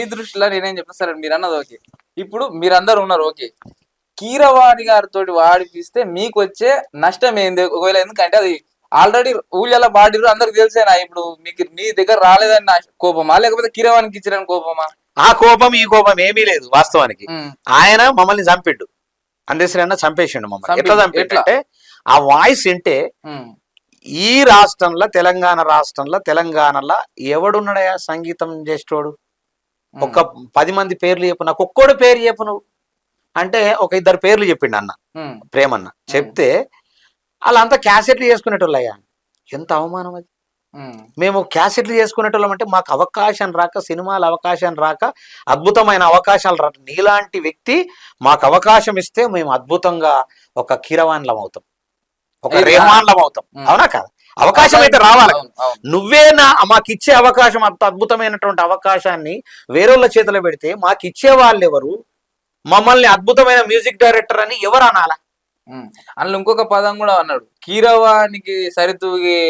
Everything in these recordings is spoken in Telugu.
మీ దృష్టిలో నేనేం చెప్తా సరే మీరు అన్నది ఓకే. ఇప్పుడు మీరందరూ ఉన్నారు ఓకే. కీరవాణి గారితో వాడిపిస్తే మీకు వచ్చే నష్టం ఏంది? ఒకవేళ ఎందుకంటే అది ఆల్రెడీ ఊళ్ళలో పాడిరు అందరికి తెలిసేనా ఇప్పుడు మీకు మీ దగ్గర రాలేదని కోపమా? లేకపోతే కీరవాణికి ఇచ్చిరని కోపమా? ఆ కోపం ఈ కోపం ఏమీ లేదు వాస్తవానికి. ఆయన మమ్మల్ని చంపిండు. అన్న చంపేసిండు మమ్మల్ని. ఎట్లా? అంటే ఆ వాయిస్ వింటే ఈ రాష్ట్రంలో తెలంగాణ రాష్ట్రంలో తెలంగాణలో ఎవడున్నాడయా సంగీతం చేసేటోడు? ఒక పది మంది పేర్లు చెప్పు నాకు ఒక్కోడు పేరు చెప్పు నువ్వు. అంటే ఒక ఇద్దరు పేర్లు చెప్పిండు అన్న ప్రేమన్న. చెప్తే వాళ్ళంతా క్యాసెట్లు చేసుకునేటోళ్ళయ్యా. ఎంత అవమానం అది. మేము క్యాసెట్లు చేసుకునేటోళ్ళం అంటే మాకు అవకాశం రాక సినిమాల అవకాశం రాక అద్భుతమైన అవకాశాలు రాక నీలాంటి వ్యక్తి మాకు అవకాశం ఇస్తే మేము అద్భుతంగా ఒక కీరవాన్లం అవుతాం. ఒక ఇది రేహాన్లం అవుతాం. అవునా కాదు? అవకాశం అయితే రావాలి. నువ్వే నా మాకు ఇచ్చే అవకాశం అంత అద్భుతమైనటువంటి అవకాశాన్ని వేరేళ్ళ చేతిలో పెడితే మాకు ఇచ్చే వాళ్ళు ఎవరు మమ్మల్ని అద్భుతమైన మ్యూజిక్ డైరెక్టర్ అని ఎవరు అనాలా. అందులో ఇంకొక పదం కూడా అన్నాడు. కీరవానికి సరితూగి?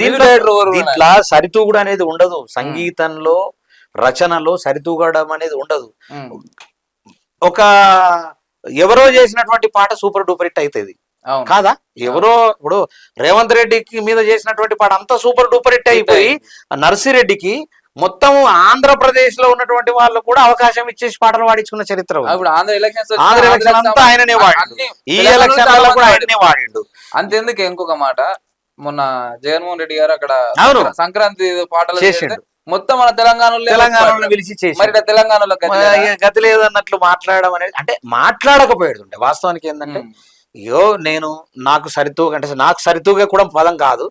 దీంట్లో సరితూగుడు అనేది ఉండదు. సంగీతంలో రచనలో సరితూగడం అనేది ఉండదు. ఒక ఎవరో చేసినటువంటి పాట సూపర్ డూపర్ హిట్ అవుతుంది కాదా? ఎవరో ఇప్పుడు రేవంత్ రెడ్డికి మీద చేసినటువంటి పాట అంతా సూపర్ డూపర్ హిట్ అయిపోయి నర్సిరెడ్డికి మొత్తం ఆంధ్రప్రదేశ్లో ఉన్నటువంటి వాళ్ళు కూడా అవకాశం ఇచ్చేసి పాటలు పాడించుకున్న చరిత్ర ఆంధ్ర ఎలక్షన్ అంతా ఆయననే ఈ తెలంగాణలో ఎలక్షన్ చాలా కూడా మంది ఆయననే వాడిండు. అంతెందుకు ఇంకొక మాట. మొన్న జగన్మోహన్ రెడ్డి గారు అక్కడ సంక్రాంతి పాటలు చేసిండు. మొత్తం మన తెలంగాణలో తెలంగాణలో పిలిచి మరి తెలంగాణలో గతి లేదా? గతి లేదన్నట్లు మాట్లాడడం అనేది అంటే మాట్లాడకపోయాడు వాస్తవానికి ఏంటంటే అయ్యో నేను నాకు సరితూగ అంటే నాకు సరితూగా కూడా పదం కాదు.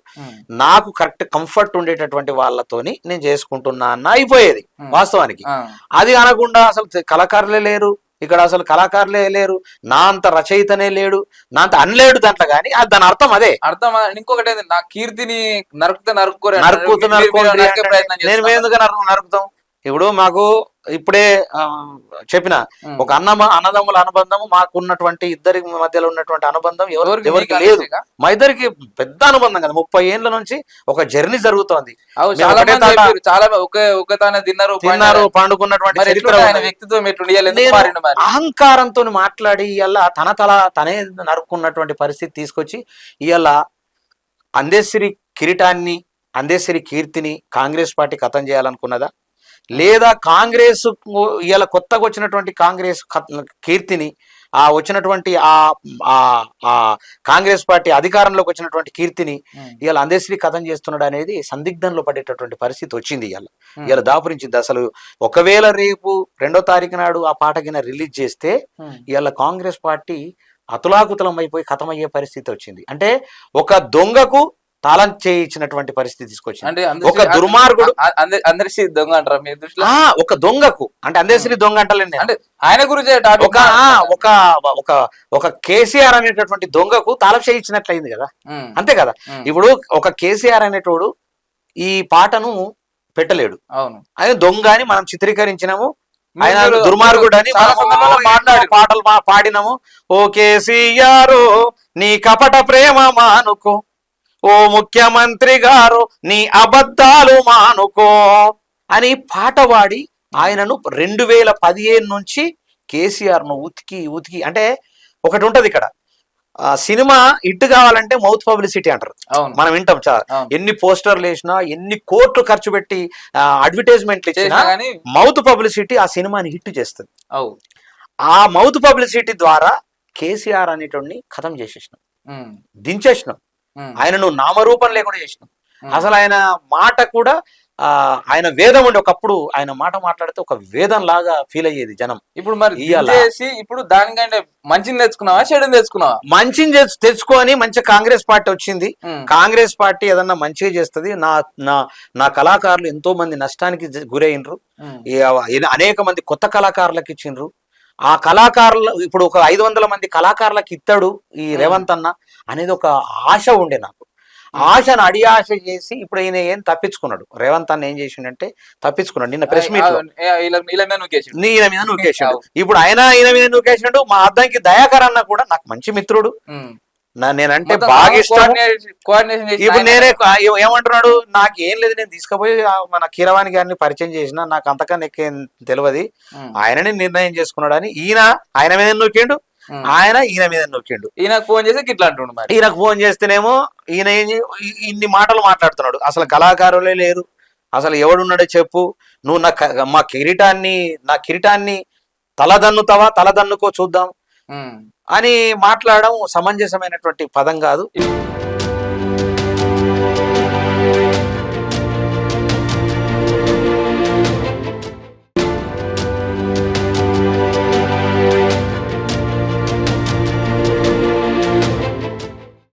నాకు కరెక్ట్ కంఫర్ట్ ఉండేటటువంటి వాళ్ళతోని నేను చేసుకుంటున్నా అన్న అయిపోయేది. వాస్తవానికి. అది అనకుండా అసలు కళాకారులే లేరు ఇక్కడ అసలు కళాకారులే లేరు నా అంత రచయితనే లేడు నా అంత అనలేడు దాంట్లో కానీ అది దాని అర్థం అదే. అర్థం ఇంకొకటి నా కీర్తిని నరుకుతే నరుక్కోరే. నరుకుతూ నరికే నేను. ఎందుకు నరకు నరుకుతాం? ఇప్పుడు మాకు ఇప్పుడే చెప్పిన. ఒక అన్న అన్నదమ్ముల అనుబంధం మాకున్నటువంటి ఇద్దరి మధ్యలో ఉన్నటువంటి అనుబంధం ఎవరు ఎవరికి ఎవరికి లేదు? మా ఇద్దరికి పెద్ద అనుబంధం కదా ముప్పై ఏళ్ళ నుంచి ఒక జర్నీ జరుగుతోంది చాలా ఒకే తిన్నారు తిన్నారు. పండుకున్నటువంటి. వ్యక్తిత్వం అహంకారంతో మాట్లాడి ఇవాళ తన తల తనే నరుక్కున్నటువంటి పరిస్థితి తీసుకొచ్చి ఇవాళ అందేశ్వరి కిరీటాన్ని అందేశ్వరి కీర్తిని కాంగ్రెస్ పార్టీ ఖతం చేయాలనుకున్నదా లేదా కాంగ్రెస్ ఇవాళ కొత్తగా వచ్చినటువంటి కాంగ్రెస్ కీర్తిని ఆ వచ్చినటువంటి ఆ కాంగ్రెస్ పార్టీ అధికారంలోకి వచ్చినటువంటి కీర్తిని ఇవాళ అందేశ్వరి కథం చేస్తున్నాడు అనేది సందిగ్ధంలో పడేటటువంటి పరిస్థితి వచ్చింది ఇవాళ. ఇవాళ దాపురించింది. అసలు ఒకవేళ రేపు రెండో తారీఖు నాడు ఆ పాట కింద రిలీజ్ చేస్తే ఇవాళ కాంగ్రెస్ పార్టీ అతులాకుతలం అయిపోయి కథమయ్యే పరిస్థితి వచ్చింది. అంటే ఒక దొంగకు తాళం చేయించినటువంటి పరిస్థితి తీసుకొచ్చింది. ఒక దుర్మార్గుడు అ- అందరి- అందరి దొంగ అంటారా మీ దృష్టిలో? ఒక దొంగకు. అంటే అందేశ్వరి దొంగ అంటలేను నేను. అంటే ఆయన గురించి ఒక ఒక ఒక ఒక కేసీఆర్ అనేటటువంటి దొంగకు తాళం చేయించినట్లయింది కదా. అంతే కదా. ఇప్పుడు ఒక కేసీఆర్ అనేటోడు ఈ పాటను పెట్టలేడు. అవును. ఆయన దొంగ అని మనం చిత్రీకరించినాము. ఆయన మీరు- దుర్మార్గుడు అని పాటలు పాడినాము. ఓ కేసీఆర్ నీ కపట ప్రేమ మానుకో. ఓ ముఖ్యమంత్రి గారు నీ అబద్ధాలు మానుకో అని పాట పాడి ఆయనను రెండు వేల పదిహేను నుంచి కేసీఆర్ను ఉతికి ఉతికి అంటే ఒకటి ఉంటది ఇక్కడ. ఆ, సినిమా హిట్ కావాలంటే మౌత్ పబ్లిసిటీ అంటారు. మనం వింటాం చాలా. ఎన్ని పోస్టర్లు వేసినా ఎన్ని కోట్లు ఖర్చు పెట్టి అడ్వర్టైజ్మెంట్లు ఇచ్చినా మౌత్ పబ్లిసిటీ ఆ సినిమాని హిట్ చేస్తుంది. ఆ మౌత్ పబ్లిసిటీ ద్వారా కేసీఆర్ అనేటోడిని ఖతం చేసేసినాం. దించేసినాం. ఉమ్, ఆయనను నామరూపం లేకుండా చేసినాం ఉమ్. అసలు ఆయన మాట కూడా ఆయన వేదం ఉండే ఒకప్పుడు ఆయన మాట మాట్లాడితే ఒక వేదం లాగా ఫీల్ అయ్యేది జనం. ఇప్పుడు మరి. చేసి ఇప్పుడు దానికంటే మంచిని తెచ్చుకున్నావా చెడుని తెచ్చుకున్నావా? మంచిని తెచ్చు- తెచ్చుకొని మంచి కాంగ్రెస్ పార్టీ వచ్చింది. కాంగ్రెస్ పార్టీ ఏదన్నా మంచిగా చేస్తుంది నా నా నా కళాకారులు ఎంతో మంది నష్టానికి గురైనరు అనేక మంది కొత్త కళాకారులకు ఇచ్చిండ్రు. ఆ కళాకారులు ఇప్పుడు ఒక ఐదు వందల మంది కళాకారులకు ఇస్తాడు ఈ రేవంత్ అన్న అనేది ఒక ఆశ ఉండే నాకు. ఆశను అడి ఆశ చేసి ఇప్పుడు ఈయన ఏం తప్పించుకున్నాడు? రేవంత్ అన్న ఏం చేసిండంటే తప్పించుకున్నాడు. నిన్న ప్రెస్ మీట్ ఈయన మీద నూకేసాడు. ఇప్పుడు ఆయన ఈయన మీద నూకేసినాడు మా అద్దంకి దయాకర్ అన్న కూడా నాకు మంచి మిత్రుడు. నేనంటే బాగా ఇష్టం. ఇప్పుడు నేనే ఏమంటున్నాడు? నాకు ఏం లేదు నేను తీసుకుపోయి మన కీరవాణి గారిని పరిచయం చేసిన నాకు అంతకన్నా ఎక్కేం తెలియదు ఆయననే నిర్ణయం చేసుకున్నాడు అని ఈయన ఆయన మీద నొక్కిండు. ఆయన ఈయన మీద నొక్కిండు? ఈయనకు ఫోన్ చేసి ఇట్లా అంటుండు మరి. ఈయనకు ఫోన్ చేస్తేనేమో ఈయన ఇన్ని మాటలు మాట్లాడుతున్నాడు. అసలు కళాకారులే లేరు. అసలు ఎవడున్నాడో చెప్పు. నువ్వు నా మా కిరీటాన్ని నా కిరీటాన్ని తలదన్నుతావా? తలదన్నుకో చూద్దాం. అని మాట్లాడడం సమంజసమైనటువంటి పదం కాదు.